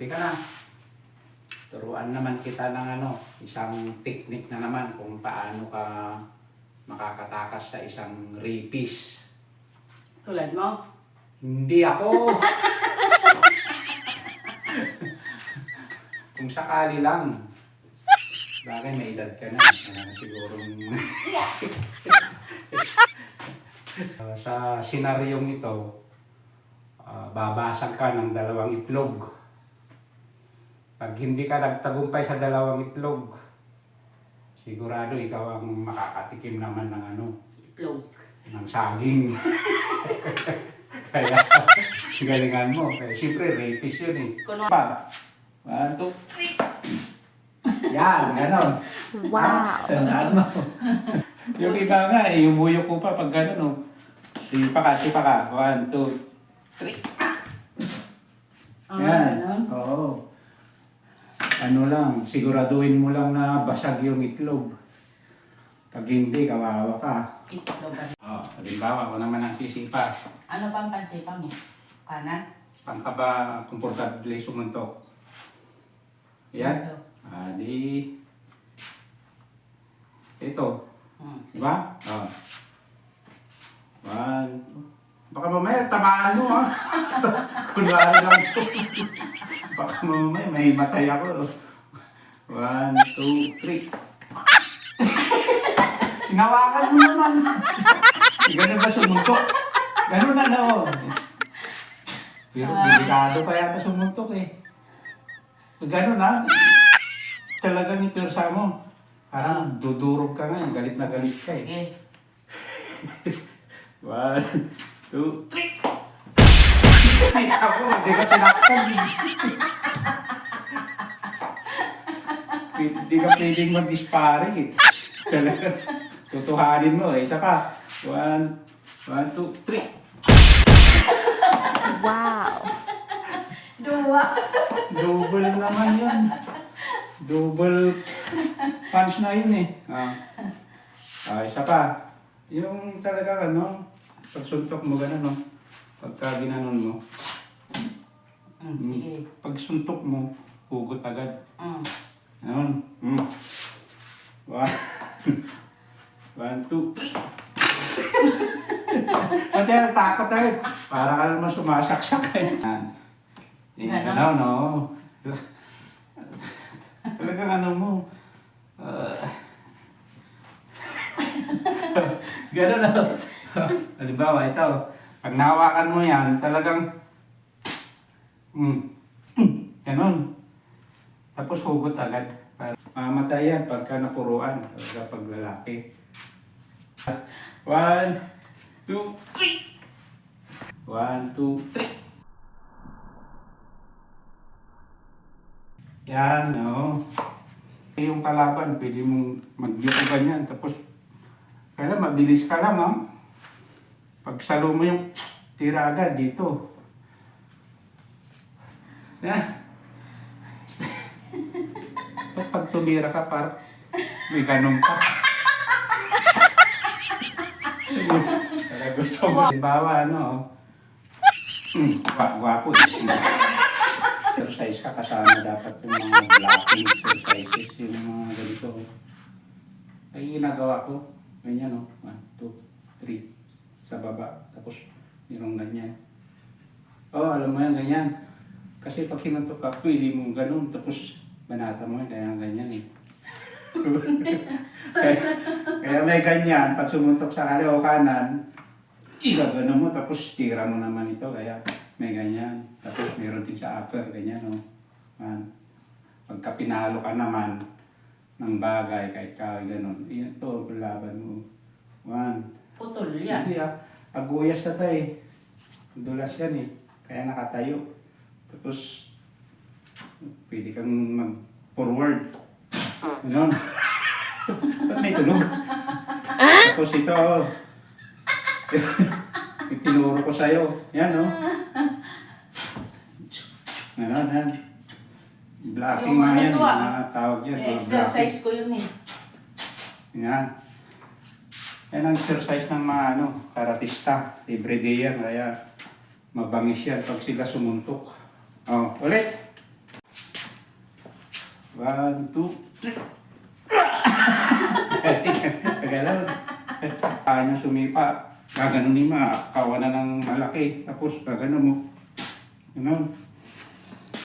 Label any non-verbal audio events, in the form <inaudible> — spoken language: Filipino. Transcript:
Hindi ka na. Turuan naman kita ng ano, isang technique na naman kung paano ka makakatakas sa isang rapist. Tulad mo? Hindi ako! <laughs> kung sakali lang. Bagay may edad ka na. Uh, sigurong... Uh, <laughs> sa senaryong ito, uh, babasag ka ng dalawang itlog. Pag hindi ka nagtagumpay sa dalawang itlog, sigurado ikaw ang makakatikim naman ng ano, Itlog. ng saging. <laughs> Kaya, galingan mo. Kaya siyempre, rapist yun eh. Kuno- Pa, one, two, three. Yan, ganon. Wow. Tandaan mo. yung iba nga eh, yung buyo ko pa pag gano'n, oh. Sipa ka, sipa ka. One, two, three. Ah, Yan. ganun. Oo. Ano lang, siguraduhin mo lang na basag yung itlog. Pag hindi, kawawa ka. Itlog. Oh, halimbawa, ako naman ang sisipa. Ano pang pansipa mo? Kanan? Saan ka ba komportable sumuntok? Yan. Ito. Ah, di... Ito. Hmm, Di ba? Oh. One. Baka mamaya tamaan mo ha. <laughs> Kunwari lang ito. Baka mamaya may matay ako. One, two, three. Hinawakan mo naman. Ganun ba sumuntok? Ganun na na oh. Pero delikado pa yata sumuntok eh. Ganun ha. Talagang yung persa mo. Parang dudurog ka nga, galit na galit ka eh. Sige. One, two, three. Ay, ako, hindi ka tinaktan. Hindi ka pwedeng mag-dispare eh. Talaga, tutuhanin mo eh. Isa pa. One, one, two, three. Wow. Dua. Double naman yun. Double punch na yun eh. Ah. Ah, isa pa. Yung talaga ano, pag suntok mo gano'n, no? Pagka ginanon mo, Hmm, sige. pag suntok mo, hugot agad. Hmm. Ayun. Mm. One, <laughs> one, two, three. <laughs> Pati ang takot tayo. Para ka naman sumasaksak eh. Yan, Ganon? Ano, no? Talagang ano mo. Uh, <laughs> Gano'n na. Halimbawa, ito. Pag nahawakan mo yan, talagang... Mm, <clears throat> ganon. Tapos hugot agad. Para mamatay yan pagka napuruan. Talaga pag lalaki. One, two, three. One, two, three. Yan, no. Yung kalaban, pwede mong magyuko ganyan. Tapos, kaya mabilis ka lang, ha? Pag salo mo yung tira agad dito. Yan. Ba't pag tumira ka, par may ganun pa. Kaya gusto mo. Halimbawa, ano, hmm, gwa- gwapo. eh. Exercise ka kasama dapat yung mga blocking exercises, yung mga ganito. Ay, ginagawa ko. Ganyan, no? One, two, three. Sa baba. Tapos, mayroong ganyan. Oh, alam mo yan, ganyan. Kasi pag hinuntok ka, pwede mo ganun. Tapos, banata mo kaya ganyan eh. <laughs> kaya, kaya may ganyan, pag sumuntok sa kaliwa o kanan, igagano mo, tapos tira mo naman ito, kaya may ganyan. Tapos meron din sa upper, ganyan o. Man. Pagka pinalo ka naman ng bagay, kahit ka ganun, ito, laban mo. One. Putol yan. Hindi ah, aguyas na tayo eh. Dulas yan eh, kaya nakatayo. Tapos, pwede kang mag-forward. Ganon. Ba't may tunog? Tapos ito, oh. Yung tinuro ko sa'yo. Yan, oh. Ganon, yan. Blocking Yung mga ano yan, to, eh, ah. mga tawag yan. Exercise ko yun eh. Yan. Yan ang exercise ng mga ano, karatista. Everyday yan, kaya mabangis yan pag sila sumuntok. Oh, ulit. One, two, three. Pagalaw. Kaya niya sumipa. Gaganon ni ma. Ah. Kawa na ng malaki. Tapos gaganon mo. Ganon. You know?